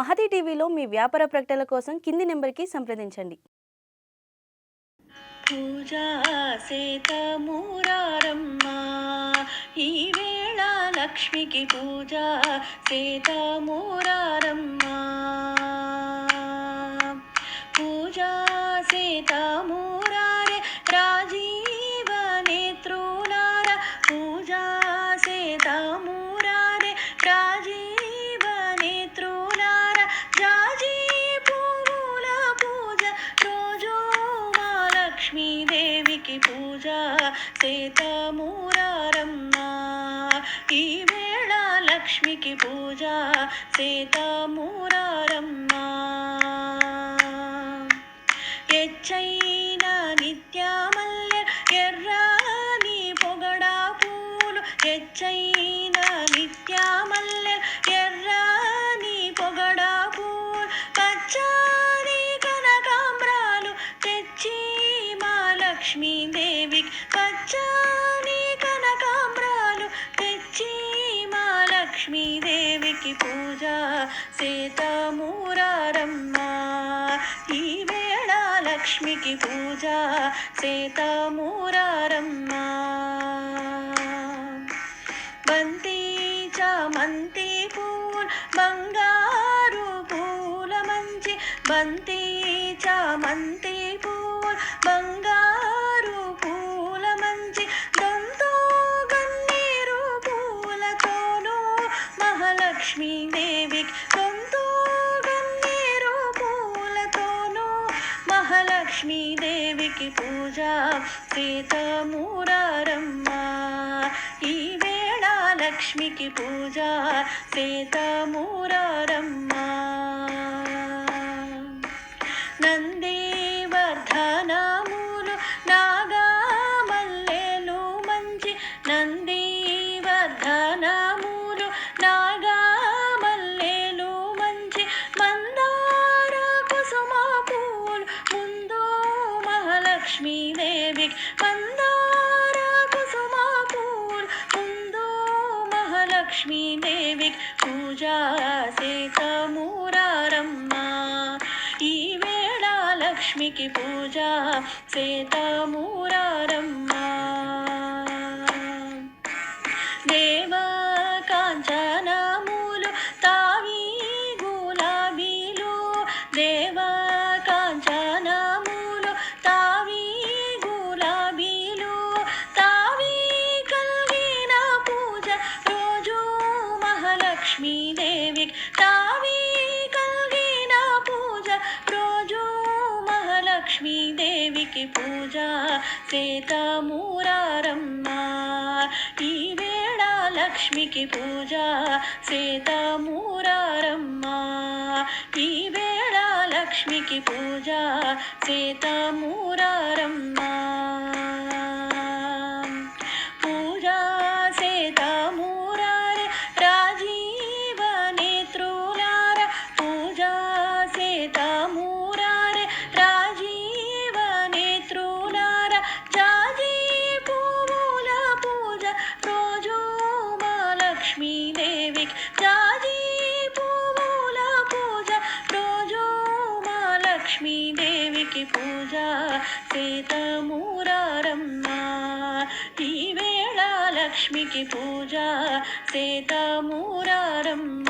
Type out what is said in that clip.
మహతి టీవీలో మీ వ్యాపార ప్రకటనల కోసం కింది నెంబర్కి సంప్రదించండి. పూజా సేత మూరారమ్మ ఈ వేళ లక్ష్మికి పూజ సేత లక్ష్మీదేవికి పూజ సేత మూరారమ్మ ఈ వేళ లక్ష్మికి పూజ సీతమూరారమ్మ. ఎచ్చైన నిత్యామల్య ఎర్రాని పొగడా పూలు ఎచ్చైన నిత్యామల్య లక్ష్మీదేవికి పూజ సీతమూరారమ్మ. ఈ వేళ లక్ష్మికి పూజ సీతమూరారమ్మ. బంతి చామంతి పూల్ బంగారు పూల మంచి. బంతి చామంతి మహాలక్ష్మీదేవికి పూజ సీత మూరారమ్మ ఈ వేళ లక్ష్మికి పూజ సీత మహాలక్ష్మీదేవికి మందార కుసుమ పూలు ముందు మహాలక్ష్మీదేవికి పూజా సీత మూరారమ్మ ఈ వేళ లక్ష్మికి పూజ సీత పూజ సీత ఈ వేళ లక్ష్మికి పూజ సీత మూరారమ్మ ఈ వేళ లక్ష్మికి పూజ సీత లక్ష్మీదేవికి పూజ సీతమూరారమ్మ. ఈ వేళ లక్ష్మికి పూజ సీతమూరారమ్మ.